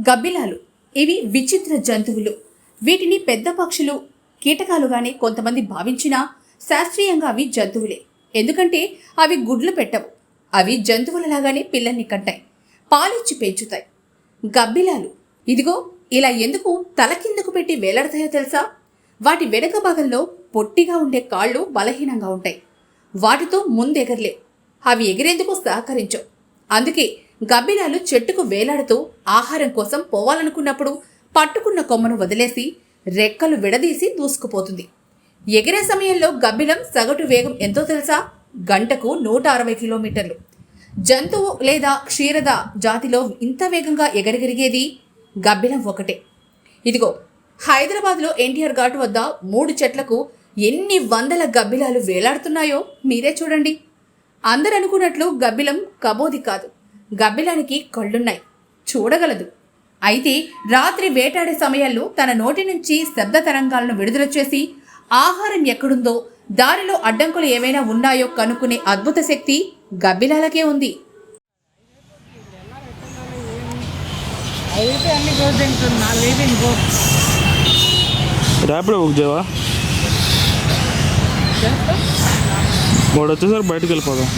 గబ్బిలాలు. ఇవి విచిత్ర జంతువులు. వీటిని పెద్ద పక్షులు కీటకాలుగానే కొంతమంది భావించినా శాస్త్రీయంగా అవి జంతువులే. ఎందుకంటే అవి గుడ్లు పెట్టవు. అవి జంతువులలాగానే పిల్లల్ని కంటాయి. పాలిచ్చి పెంచుతాయి. గబ్బిలాలు. ఇదిగో ఇలా ఎందుకు తల కిందకు పెట్టి వేలాడతాయో తెలుసా? వాటి వెనక భాగంలో పొట్టిగా ఉండే కాళ్ళు బలహీనంగా ఉంటాయి. వాటితో ముందెగరలేవు. అవి ఎగిరేందుకు సహకరించవు. అందుకే గబ్బిలాలు చెట్టుకు వేలాడుతూ ఆహారం కోసం పోవాలనుకున్నప్పుడు పట్టుకున్న కొమ్మను వదిలేసి రెక్కలు విడదీసి దూసుకుపోతుంది. ఎగిరే సమయంలో గబ్బిలం సగటు వేగం ఎంతో తెలుసా? గంటకు నూట అరవై కిలోమీటర్లు. జంతువు లేదా క్షీరద జాతిలో ఇంత వేగంగా ఎగరగలిగేది గబ్బిలం ఒకటే. ఇదిగో హైదరాబాద్లో ఎన్టీఆర్ ఘాట్ వద్ద మూడు చెట్లకు ఎన్ని వందల గబ్బిలాలు వేలాడుతున్నాయో మీరే చూడండి. అందరనుకున్నట్లు గబ్బిలం కబోది కాదు. గబ్బిలానికి కళ్ళున్నాయి. చూడగలదు. అయితే రాత్రి వేటాడే సమయాల్లో తన నోటి నుంచి శబ్ద తరంగాలను విడుదల చేసి ఆహారం ఎక్కడుందో దారిలో అడ్డంకులు ఏమైనా ఉన్నాయో కనుక్కునే అద్భుత శక్తి గబ్బిలాలకే ఉంది. ర్యాపిడో బుక్ చేయవా? మూడు వచ్చేసరికి బయటకు వెళ్ళిపోదాం.